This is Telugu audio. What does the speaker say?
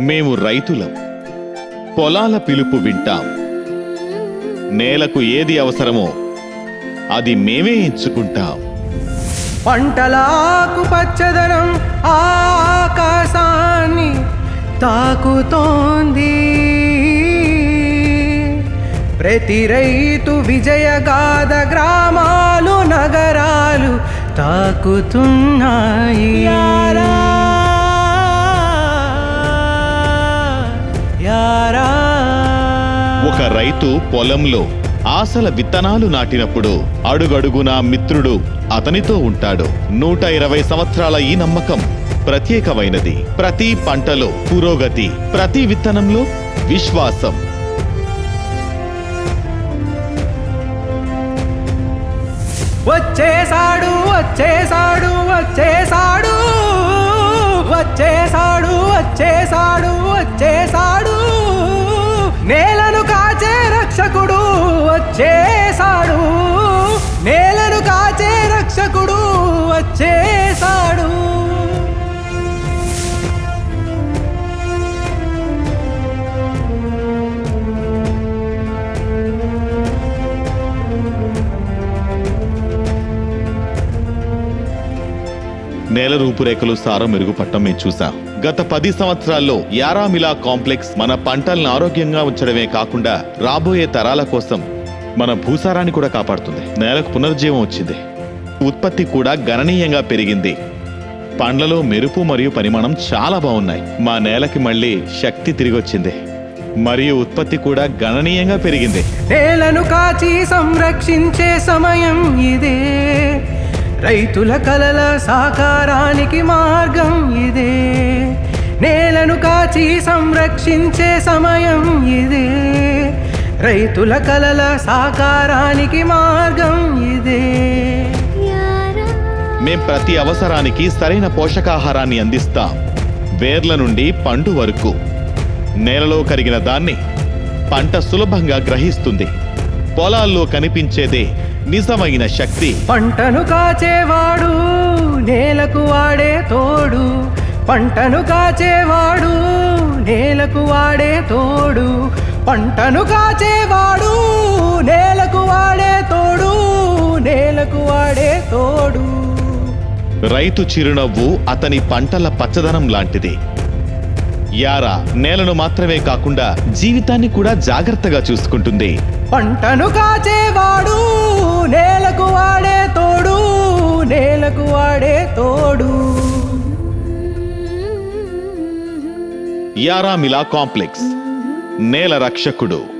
మేము రైతులం. పొలాల పిలుపు వింటాం. నేలకు ఏది అవసరమో అది మేమే ఎంచుకుంటాం. పంటలాకు పచ్చదనం ఆకాశాన్ని తాకుతోంది. ప్రతి రైతు విజయగాథ గ్రామాలు నగరాలు తాకుతున్నాయి. ఒక రైతు పొలంలో ఆశల విత్తనాలు నాటినప్పుడు అడుగడుగునా మిత్రుడు అతనితో ఉంటాడు. నూట ఇరవై సంవత్సరాల ఈ నమ్మకం ప్రత్యేకమైనది. ప్రతి పంటలో పురోగతి ప్రతి విత్తనంలో విశ్వాసం. వచ్చేసాడు వచ్చేసాడు వచ్చేసాడు వచ్చేసాడు వచ్చేసాడు వచ్చేసాడు నేల రూపురేఖలు సారం మెరుగుపట్టం మేము చూసాం గత పది సంవత్సరాల్లో యారామిలా కాంప్లెక్స్ మన పంటలను ఆరోగ్యంగా ఉంచడమే కాకుండా రాబోయే తరాల కోసం మన భూసారాన్ని కూడా కాపాడుతుంది. నేలకు పునర్జీవం వచ్చింది. ఉత్పత్తి కూడా గణనీయంగా పెరిగింది. పండ్లలో మెరుపు మరియు పరిమాణం చాలా బాగున్నాయి. మా నేలకి మళ్ళీ శక్తి తిరిగొచ్చింది. మరియు ఉత్పత్తి కూడా గణనీయంగా పెరిగింది. నేలను కాచి సంరక్షించే సమయం ఇదే. రైతుల కలల సాకారానికి మార్గం ఇదే. నేలను కాచి సంరక్షించే సమయం ఇదే. రైతుల కలల సాకారానికి మార్గం ఇదే. మేం ప్రతి అవసరానికి సరైన పోషకాహారాన్ని అందిస్తాం. వేర్ల నుండి పండు వరకు. నేలలో కరిగిన దాన్ని పంట సులభంగా గ్రహిస్తుంది. పొలాల్లో కనిపించేదే నిజమైన శక్తి. పంటను కాచేవాడు నేలకు వాడే తోడు. పంటను కాచేవాడు నేలకు వాడే తోడు. పంటను కాచేవాడు నేలకు వాడే తోడు. నేలకు వాడే తోడు. రైతు చిరునవ్వు అతని పంటల పచ్చదనం లాంటిది. యారా నేలను మాత్రమే కాకుండా జీవితాన్ని కూడా జాగ్రత్తగా చూసుకుంటుంది. పంటను కాచేవాడు నేలకు వాడే తోడు నేలకు వాడే తోడు. యారా మిలా కాంప్లెక్స్ నేల రక్షకుడు.